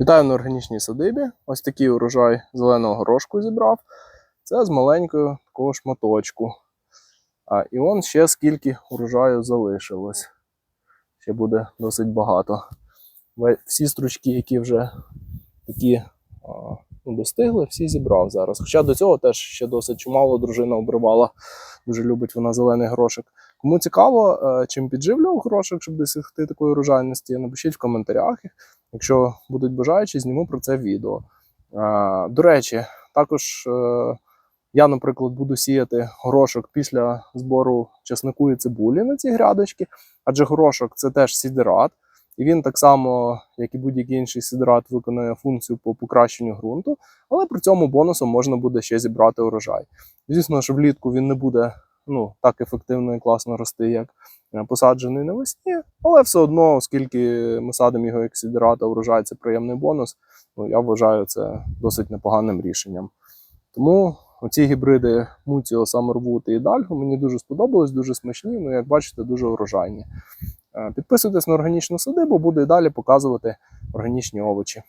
Вітаю на органічній садибі. Ось такий урожай зеленого горошку зібрав. Це з маленького такого шматочку. А, і он ще скільки урожаю залишилось. Ще буде досить багато. Всі стручки, які вже такі ну, достигли, всі зібрав зараз. Хоча до цього теж ще досить чимало дружина обривала. Дуже любить вона зелений горошок. Кому цікаво, е, чим підживлював горошок, щоб досягти такої урожайності, напишіть в коментарях. Якщо будуть бажаючі, зніму про це відео. До речі, також е, я, наприклад, буду сіяти горошок після збору чеснику і цибулі на ці грядочки, адже горошок це теж сідерат, і він так само, як і будь-який інший сідерат, виконує функцію по покращенню ґрунту, але при цьому бонусом можна буде ще зібрати урожай. Звісно, що влітку він не буде ну, так ефективно і класно рости, як е, посаджений навесні, але все одно, оскільки ми садимо його як сідерат, а урожай це приємний бонус, ну, я вважаю це досить непоганим рішенням. Тому оці гібриди Муціо, Самервуд і Дальго мені дуже сподобались, дуже смачні, ну, як бачите, дуже урожайні. Е, Підписуйтесь на органічну садибу, буду і далі показувати органічні овочі.